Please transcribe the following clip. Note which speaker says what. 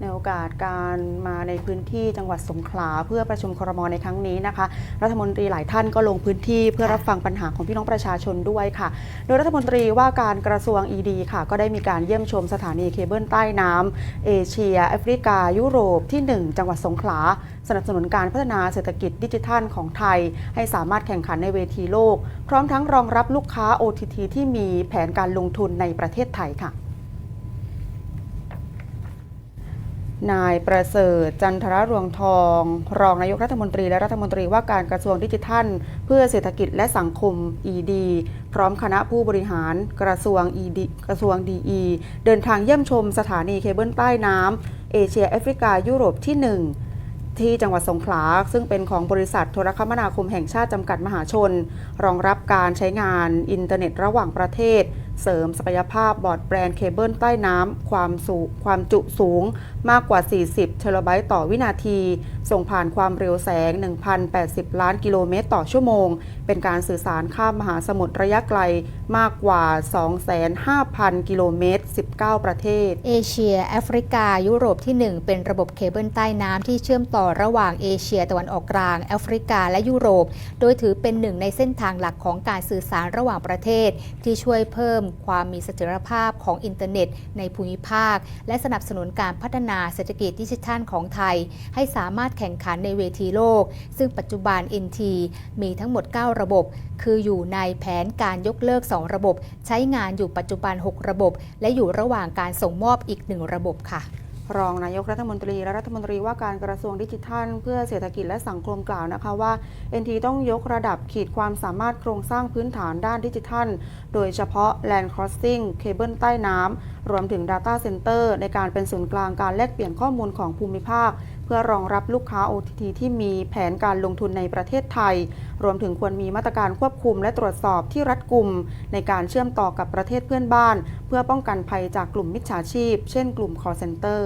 Speaker 1: ในโอกาสการมาในพื้นที่จังหวัดสงขลาเพื่อประชุมครมในครั้งนี้นะคะ รัฐมนตรีหลายท่านก็ลงพื้นที่เพื่อรับฟังปัญหาของพี่น้องประชาชนด้วยค่ะ โดยรัฐมนตรีว่าการกระทรวง ED ค่ะ ก็ได้มีการเยี่ยมชมสถานีเคเบิลใต้น้ำเอเชีย แอฟริกา ยุโรปที่ 1 จังหวัดสงขลา สนับสนุนการพัฒนาเศรษฐกิจดิจิทัลของไทย ให้สามารถแข่งขันในเวทีโลก พร้อมทั้งรองรับลูกค้า OTT ที่มีแผนการลงทุนในประเทศไทยค่ะ นายประเสริฐจันทรรวงทอง รองนายกรัฐมนตรีและรัฐมนตรีว่าการกระทรวงดิจิทัล เพื่อเศรษฐกิจและสังคม ED พร้อมคณะผู้บริหารกระทรวง ED กระทรวง DE เดินทางเยี่ยมชมสถานีเคเบิลใต้น้ำเอเชียแอฟริกา ยุโรปที่ 1ที่จังหวัดสงขลา ซึ่งเป็นของบริษัทโทรคมนาคมแห่งชาติจำกัดมหาชน รองรับการใช้งานอินเทอร์เน็ตระหว่างประเทศ เสริมศักยภาพบอร์ดแบรนด์เคเบิลใต้น้ำความสูความจุสูงมากกว่า 40 เทราไบต์ต่อวินาที ส่งผ่านความเร็วแสง 1,080 ล้านกิโลเมตรต่อชั่วโมง เป็นการสื่อสารข้ามมหาสมุทรระยะไกลมากกว่า 25,000 กิโลเมตร 19 ประเทศ
Speaker 2: เอเชีย แอฟริกา ยุโรปที่ 1 เป็นระบบเคเบิลใต้น้ำที่เชื่อมต่อระหว่างเอเชียตะวันออกกลาง แอฟริกาและยุโรป โดยถือเป็นหนึ่งในเส้นทางหลักของการสื่อสารระหว่างประเทศ ที่ช่วยเพิ่มความมีเสถียรภาพของอินเทอร์เน็ต ในภูมิภาค และสนับสนุนการพัฒนาเศรษฐกิจดิจิทัลของไทย ให้สามารถแข่งขันในเวทีโลก ซึ่งปัจจุบัน NT มีทั้งหมด 9 ระบบ คืออยู่ในแผนการยกเลิก 2 ระบบ ใช้งานอยู่ปัจจุบัน 6 ระบบ และอยู่ระหว่างการส่งมอบอีก 1 ระบบค่ะ
Speaker 1: รองนายกรัฐมนตรีและรัฐมนตรีว่าการกระทรวงดิจิทัล เพื่อเศรษฐกิจและสังคมกล่าวนะคะว่า NT ต้องยกระดับขีดความสามารถโครงสร้างพื้นฐานด้านดิจิทัล โดยเฉพาะ Land Crossing เคเบิลใต้น้ำ รวมถึง Data Center ในการเป็นศูนย์กลางการแลกเปลี่ยนข้อมูลของภูมิภาค พื่อรองรับลูกค้า OTT ที่มีแผนการลงทุนในประเทศไทย รวมถึงควรมีมาตรการควบคุมและตรวจสอบที่รัดกุม ในการเชื่อมต่อกับประเทศเพื่อนบ้าน เพื่อป้องกันภัยจากกลุ่มมิจฉาชีพ เช่นกลุ่ม call center